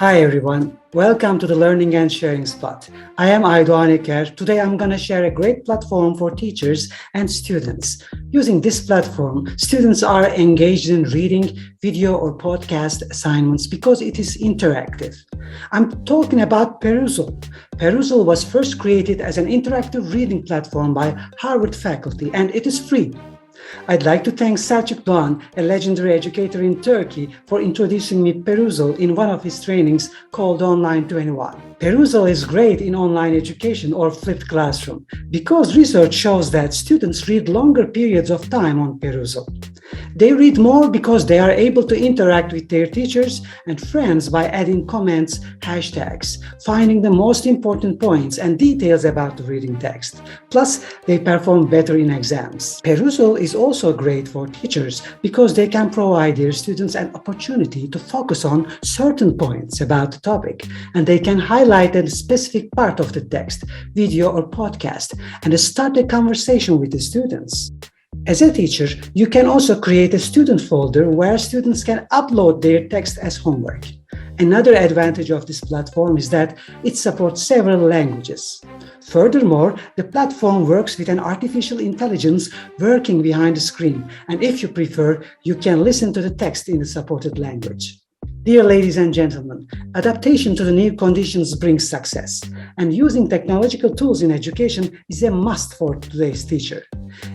Hi everyone, welcome to the Learning and Sharing Spot. I am Aydoğan Eker. Today I'm going to share a great platform for teachers and students. Using this platform, students are engaged in reading, video, or podcast assignments because it is interactive. I'm talking about Perusall. Perusall was first created as an interactive reading platform by Harvard faculty and it is free. I'd like to thank Selçuk Doğan, a legendary educator in Turkey, for introducing me Perusall in one of his trainings called Online 21. Perusall is great in online education or flipped classroom because research shows that students read longer periods of time on Perusall. They read more because they are able to interact with their teachers and friends by adding comments, hashtags, finding the most important points and details about the reading text. Plus, they perform better in exams. Perusal is also great for teachers because they can provide their students an opportunity to focus on certain points about the topic and they can highlight a specific part of the text, video, or podcast and start a conversation with the students. As a teacher, you can also create a student folder where students can upload their text as homework. Another advantage of this platform is that it supports several languages. Furthermore, the platform works with an artificial intelligence working behind the screen, and if you prefer, you can listen to the text in the supported language. Dear ladies and gentlemen, adaptation to the new conditions brings success, and using technological tools in education is a must for today's teacher.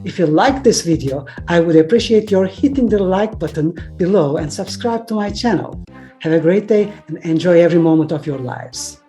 If you like this video, I would appreciate your hitting the like button below and subscribe to my channel. Have a great day and enjoy every moment of your lives.